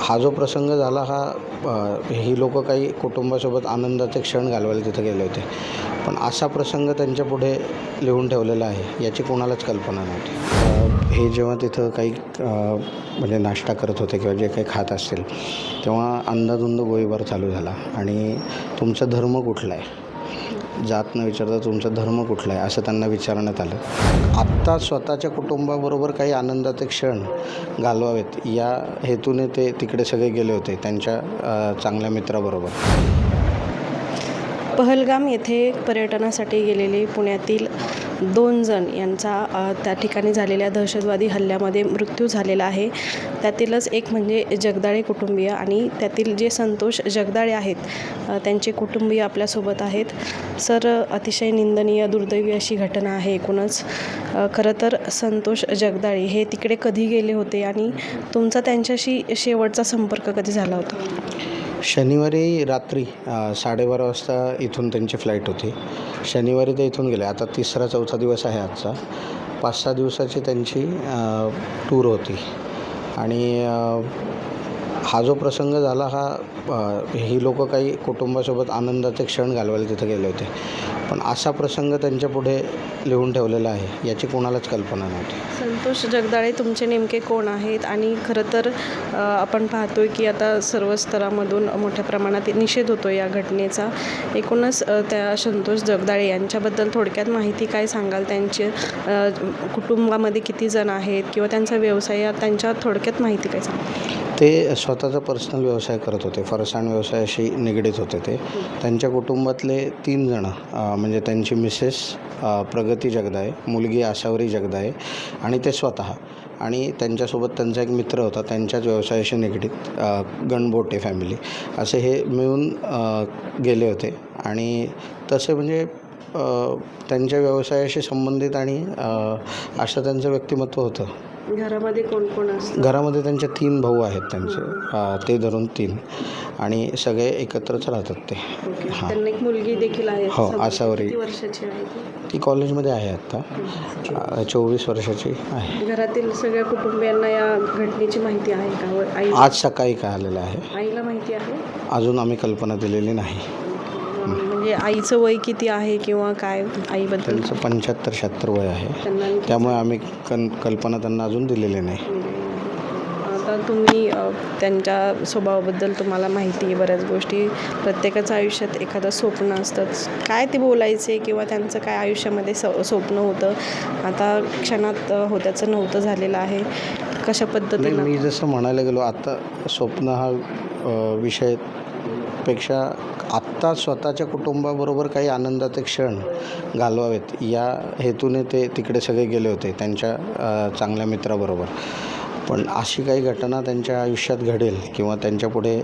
हा जो प्रसंग झाला हा ही लोक काही कुटुंबासोबत आनंदाचे क्षण घालवायला तिथे गेले होते. पण असा प्रसंग त्यांच्या पुढे लिहून ठेवलेला आहे याची कोणालाच कल्पना नव्हती. हे जेव्हा तिथं काही म्हणजे नाश्ता करत होते किंवा जे काही खात असतील तेव्हा अंदाधुंद गोळीबार चालू झाला. आणि तुमचा धर्म कुठला आहे? जात न विचारता तुमचा धर्म कुठला आहे असं त्यांना विचारण्यात आलं. आत्ता स्वतःच्या कुटुंबाबरोबर काही आनंदाचे क्षण घालवावेत. या हेतूने ते तिकडे सगळे गेले होते त्यांच्या चांगल्या मित्राबरोबर. पहलगाम येथे पर्यटनासाठी गेलेले पुण्यातील दोन जण यांचा त्या ठिकाणी झालेल्या दहशतवादी हल्ल्यामध्ये मृत्यू झालेला आहे. त्यातीलच एक म्हणजे जगदाळे कुटुंबीय आणि त्यातील जे संतोष जगदाळे आहेत त्यांचे कुटुंबीय आपल्यासोबत आहेत. सर अतिशय निंदनीय दुर्दैवी अशी घटना आहे एकूणच. खरं तर संतोष जगदाळे हे तिकडे कधी गेले होते आणि तुमचा त्यांच्याशी शेवटचा संपर्क कधी झाला होता? शनिवारी रात्री साडेबारा वाजता इथून त्यांची फ्लाईट होती. शनिवारी ते इथून गेले. आता तिसरा चौथा दिवस आहे आजचा. पाच सहा दिवसाची त्यांची टूर होती. आणि हा जो प्रसंग झाला हा ही लोक काही कुटुंबासोबत आनंदाचे क्षण घालवायला तिथं गेले होते. पण असा प्रसंग त्यांच्या पुढे लिहून ठेवलेला आहे याची कोणालाच कल्पना नव्हती. संतोष जगदाळे तुमचे नेमके कोण आहेत? आणि खरं तर आपण पाहतोय की आता सर्व स्तरामधून मोठ्या प्रमाणात निषेध होतो या घटनेचा. एकूणच त्या संतोष जगदाळे यांच्याबद्दल थोडक्यात माहिती काय सांगाल? त्यांचे कुटुंबामध्ये किती जण आहेत? किंवा त्यांचा व्यवसाय या त्यांच्या थोडक्यात माहिती काय सांगाल? ते स्वतःचा पर्सनल व्यवसाय करत होते. फरसाण व्यवसायाशी निगडीत होते ते. त्यांच्या कुटुंबातले तीन जणं म्हणजे त्यांची मिसेस प्रगती जगदाळे मुलगी आशावरी जगदाळे आणि ते स्वतः. आणि त्यांच्यासोबत त्यांचा एक मित्र होता त्यांच्याच व्यवसायाशी निगडीत गणबोटे फॅमिली असे हे मिळून गेले होते. आणि तसे म्हणजे त्यांच्या व्यवसायाशी संबंधित आणि असं त्यांचं व्यक्तिमत्व होतं. घरामध्ये कोण कोण असतं? घरामध्ये त्यांचे तीन भाऊ आहेत त्यांचे. ते धरून तीन. आणि सगळे एकत्रच राहतात ते. हां. त्यांना एक मुलगी देखील आहे. हो, आसावरी. किती वर्षाची आहे ती? ती कॉलेजमध्ये आहे आत्ता चोवीस वर्षाची आहे. घरातील सगळ्या कुटुंबियांना या घटनेची माहिती आहे का व आई? आज सकाळी काय आलेलं आहे. आईला माहिती आहे? अजून आम्ही कल्पना दिलेली नाही. म्हणजे आईचं वय किती आहे किंवा काय आईबद्दल? त्यांचं पंच्याहत्तर शहात्तर वय आहे. त्यांना त्यामुळे आम्ही कन कल्पना त्यांना अजून दिलेली नाही. आता तुम्ही अ, त्यांच्या स्वभावाबद्दल तुम्हाला माहिती आहे बऱ्याच गोष्टी. प्रत्येकाचं आयुष्यात एखादं स्वप्न असतं. काय ते बोलायचे किंवा त्यांचं काय आयुष्यामध्ये स स्वप्न होतं? आता क्षणात अ, होत्याचं नव्हतं झालेलं आहे. कशा नाही पद्धतीनं? मी जसं म्हणायला गेलो आत्ता स्वप्न हा अ, विषय पेक्षा आत्ता स्वतःच्या कुटुंबाबरोबर काही आनंदाचे क्षण घालवावेत. या हेतूने ते तिकडे सगळे गेले होते त्यांच्या चांगल्या मित्राबरोबर. पण अशी काही घटना त्यांच्या आयुष्यात घडेल किंवा त्यांच्यापुढे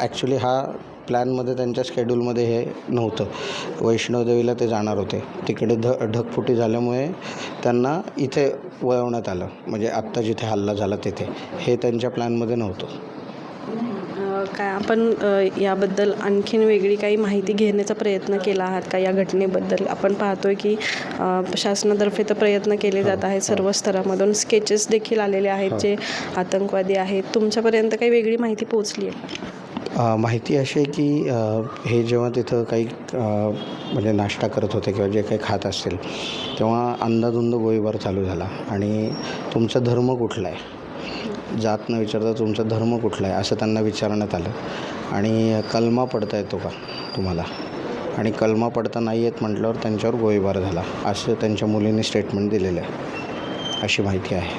ॲक्च्युली हा प्लॅनमध्ये त्यांच्या स्केड्यूलमध्ये हे नव्हतं. वैष्णवदेवीला ते जाणार होते. तिकडे ध ढगफुटी झाल्यामुळे त्यांना इथे वळवण्यात आलं. म्हणजे आत्ता जिथे हल्ला झाला तिथे. हे त्यांच्या प्लॅनमध्ये नव्हतं. काय आपण याबद्दल आणखीन वेगळी काही माहिती घेण्याचा प्रयत्न केला आहात का? या घटनेबद्दल आपण पाहतोय की अ, शासनातर्फे तर प्रयत्न केले जात आहेत सर्व स्तरामधून. स्केचेस देखील आलेले आहेत जे आतंकवादी आहेत. तुमच्यापर्यंत काही वेगळी माहिती पोहोचली आहे माहिती अशी आहे की हे जेव्हा तिथं काही म्हणजे नाश्ता करत होते किंवा जे काही खात असतील तेव्हा अंदाधुंद गोळीबार चालू झाला. आणि तुमचा धर्म कुठला आहे? जात न विचारता तुमचा धर्म कुठला आहे असं त्यांना विचारण्यात आलं. आणि कलमा पडता येतो का तुम्हाला? आणि कलमा पडता नाही येत म्हटल्यावर त्यांच्यावर गोळीबार झाला असं त्यांच्या मुलीने स्टेटमेंट दिलेलं आहे. अशी माहिती आहे.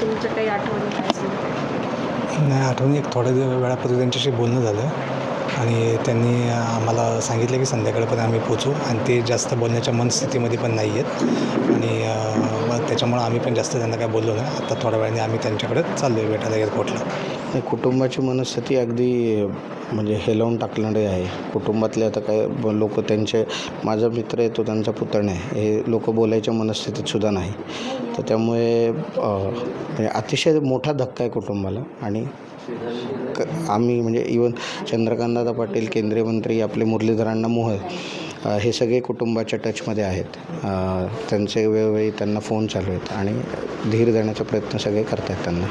तुमच्या काही आठवणी? नाही आठवण एक थोड्या दिवस वेळापूर्वी त्यांच्याशी बोलणं झालं. आणि त्यांनी आम्हाला सांगितलं की संध्याकाळपर्यंत आम्ही पोचू आणि ते जास्त बोलण्याच्या मनस्थितीमध्ये पण नाही आहेत. आणि त्याच्यामुळं आम्ही पण जास्त त्यांना काय बोललो नाही. आता थोड्या वेळाने आम्ही त्यांच्याकडे चाललो आहे भेटायला एअरपोर्टला. कुटुंबाची मनस्थिती अगदी म्हणजे हेलवून टाकणारी आहे. कुटुंबातले आता काय लोक त्यांचे माझा मित्र आहे तो त्यांचा पुतणे आहे. हे लोक बोलायच्या मनस्थितीत सुद्धा नाही. तर त्यामुळे म्हणजे अतिशय मोठा धक्का आहे कुटुंबाला आणि क आम्ही म्हणजे इवन चंद्रकांतदादा पाटील केंद्रीय मंत्री आपले मुरलीधरांना मोहोळ हे सगळे कुटुंबाच्या टचमध्ये आहेत. त्यांचे वेळोवेळी त्यांना फोन चालू आहेत आणि धीर देण्याचा प्रयत्न सगळे करत आहेत त्यांना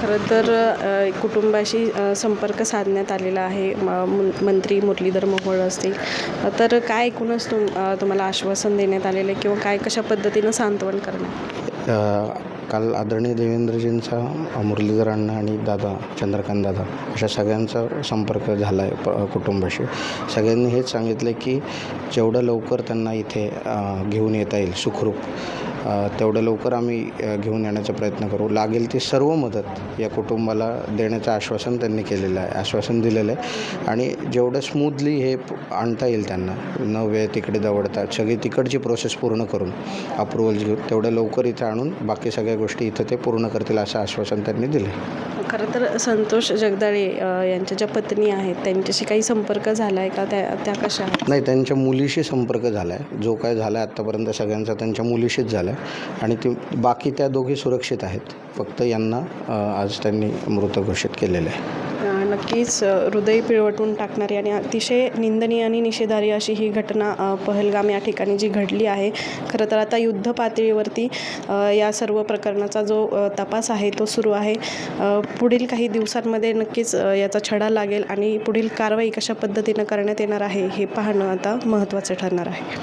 खरं तर कुटुंबाशी संपर्क साधण्यात आलेला आहे म- मंत्री मुरलीधर मोहोळ असतील. तर काय एकूणच तुम तुम्हाला आश्वासन देण्यात आलेलं आहे किंवा काय कशा पद्धतीनं सांत्वन करणार? काल आदरणीय देवेंद्रजींचा मुरलीधर अण्णा आणि दादा चंद्रकांत दादा अशा सगळ्यांचा संपर्क झाला आहे प कुटुंबाशी. सगळ्यांनी हेच सांगितलं की जेवढं लवकर त्यांना इथे घेऊन येता येईल सुखरूप तेवढं लवकर आम्ही घेऊन येण्याचा प्रयत्न करू. लागेल ती सर्व मदत या कुटुंबाला देण्याचं आश्वासन त्यांनी केलेलं आहे आश्वासन दिलेलं आहे. आणि जेवढं स्मूथली हे आणता येईल त्यांना न वेळ तिकडे दवडता सगळी तिकडची प्रोसेस पूर्ण करून अप्रुव्हल्स घेऊन तेवढं लवकर इथं आणून बाकी सगळ्या गोष्टी इथं ते पूर्ण करतील असं आश्वासन त्यांनी दिले खरं तर संतोष जगदाळे अ, यांच्या ज्या पत्नी आहेत त्यांच्याशी काही संपर्क झाला आहे का? त्या त्या कशा आहेत? नाही त्यांच्या मुलीशी संपर्क झाला आहे जो काय झाला आहे आत्तापर्यंत सगळ्यांचा त्यांच्या मुलीशीच झाला आहे आणि ती बाकी त्या दोघी सुरक्षित आहेत. फक्त यांना अ, आज त्यांनी मृत घोषित केलेलं आहे. नक्कीच हृदय पिळवटून टाकणारी आणि अतिशय निंदनीय आणि निषेधारी अशी ही घटना पहलगाम या ठिकाणी जी घडली आहे. खरं तर आता युद्ध पातळीवरती या सर्व प्रकरणाचा जो तपास आहे तो सुरू आहे. पुढील काही दिवसांमध्ये नक्कीच याचा छडा लागेल आणि पुढील कारवाई कशा पद्धतीनं करण्यात येणार आहे हे पाहणं आता महत्त्वाचं ठरणार आहे.